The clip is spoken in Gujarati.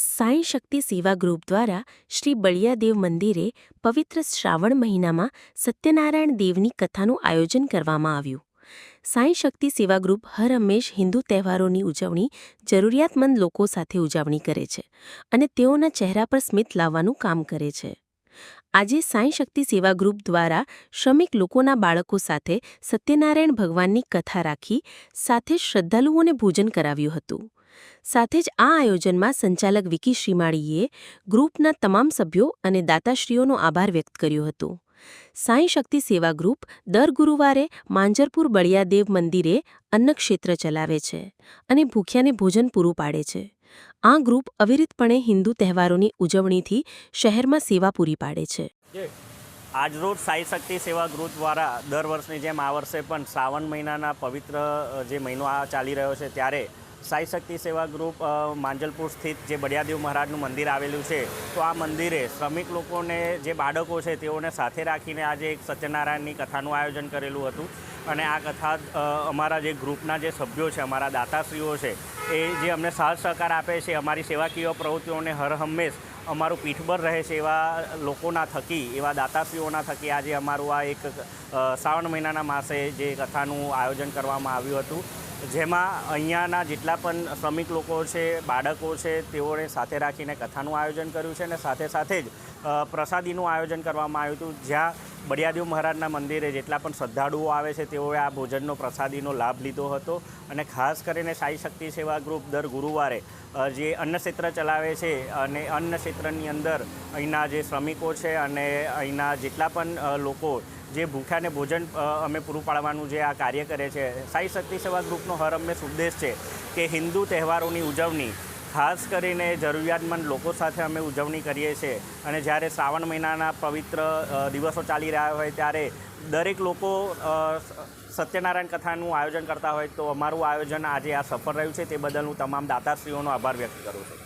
સાંઈ શક્તિ સેવા ગ્રુપ દ્વારા શ્રી બળિયાદેવ મંદિરે પવિત્ર શ્રાવણ મહિનામાં સત્યનારાયણ દેવની કથાનું આયોજન કરવામાં આવ્યું. સાંઈ શક્તિ સેવા ગ્રુપ હર હંમેશ હિન્દુ તહેવારોની ઉજવણી, જરૂરિયાતમંદ લોકો સાથે ઉજવણી કરે છે અને તેઓના ચહેરા પર સ્મિત લાવવાનું કામ કરે છે. આજે સાંઈ શક્તિ સેવા ગ્રુપ દ્વારા શ્રમિક લોકોના બાળકો સાથે સત્યનારાયણ ભગવાનની કથા રાખી સાથે શ્રદ્ધાલુઓને ભોજન કરાવ્યું હતું. સાથે જ આ આયોજનમાં સંચાલક વિકી શ્રીમાળીએ ગ્રુપના તમામ સભ્યો અને દાતાશ્રીઓનો આભાર વ્યક્ત કર્યો હતો. સાંઈ શક્તિ સેવા ગ્રુપ દર ગુરુવારે માંજરપુર બળિયાદેવ મંદિરે અન્નક્ષેત્ર ચલાવે છે અને ભૂખ્યાને ભોજન પૂરું પાડે છે. આ ગ્રુપ અવિરતપણે હિન્દુ તહેવારોની ઉજવણીથી શહેરમાં સેવા પૂરી પાડે છે. આજરોજ સાઈ શક્તિ સેવા ગ્રુપ દ્વારા દર વર્ષની જેમ આ વર્ષે પણ શ્રાવણ મહિનાના પવિત્ર જે મહિનો આ ચાલી રહ્યો છે, ત્યારે સાઈ શક્તિ સેવા ગ્રુપ માંજલપુર સ્થિત જે બડિયાદેવ મહારાજનું મંદિર આવેલું છે, તો આ મંદિરે શ્રમિક લોકોને, જે બાળકો છે, તેઓને સાથે રાખીને આજે એક સત્યનારાયણની કથાનું આયોજન કરેલું હતું. અને આ કથા અમારા જે ગ્રુપના જે સભ્યો છે, અમારા દાતાશ્રીઓ છે, એ જે અમને સાથ સહકાર આપે છે, અમારી સેવાકીય પ્રવૃત્તિઓને હર હંમેશ અમારું પીઠબળ રહે છે, એવા લોકોના થકી, એવા દાતાશ્રીઓના થકી આજે અમારું આ એક શ્રાવણ મહિનાના માસે જે કથાનું આયોજન કરવામાં આવ્યું હતું. જેમાં અહીંયાના જેટલા પણ શ્રમિક લોકો છે, બાળકો છે, તેઓને સાથે રાખીને કથાનું આયોજન કર્યું છે અને સાથે સાથે જ પ્રસાદીનું આયોજન કરવામાં આવ્યું હતું. જ્યાં બળિયાદેવ મહારાજના મંદિરે જેટલા પણ શ્રદ્ધાળુઓ આવે છે, તેઓએ આ ભોજનનો પ્રસાદીનો લાભ લીધો હતો. અને ખાસ કરીને સાઈ શક્તિ સેવા ગ્રુપ દર ગુરુવારે જે અન્ન ક્ષેત્ર ચલાવે છે અને અન્ન ક્ષેત્રની અંદર અહીંના જે શ્રમિકો છે અને અહીંના જેટલા પણ લોકો જે ભૂખ્યાને ભોજન અમે પૂરું પાડવાનું જે આ કાર્ય કરે છે, સાઈ શક્તિ સેવા ગ્રુપનો હર હંમેશ ઉદ્દેશ છે કે હિન્દુ તહેવારોની ઉજવણી, ખાસ કરીને જરૂરિયાતમંદ લોકો સાથે અમે ઉજવણી કરીએ છીએ. અને જ્યારે શ્રાવણ મહિનાના પવિત્ર દિવસો ચાલી રહ્યા હોય ત્યારે દરેક લોકો સત્યનારાયણ કથાનું આયોજન કરતા હોય તો અમારું આયોજન આજે આ સફળ રહ્યું છે. તે બદલ હું તમામ દાતાશ્રીઓનો આભાર વ્યક્ત કરું છું.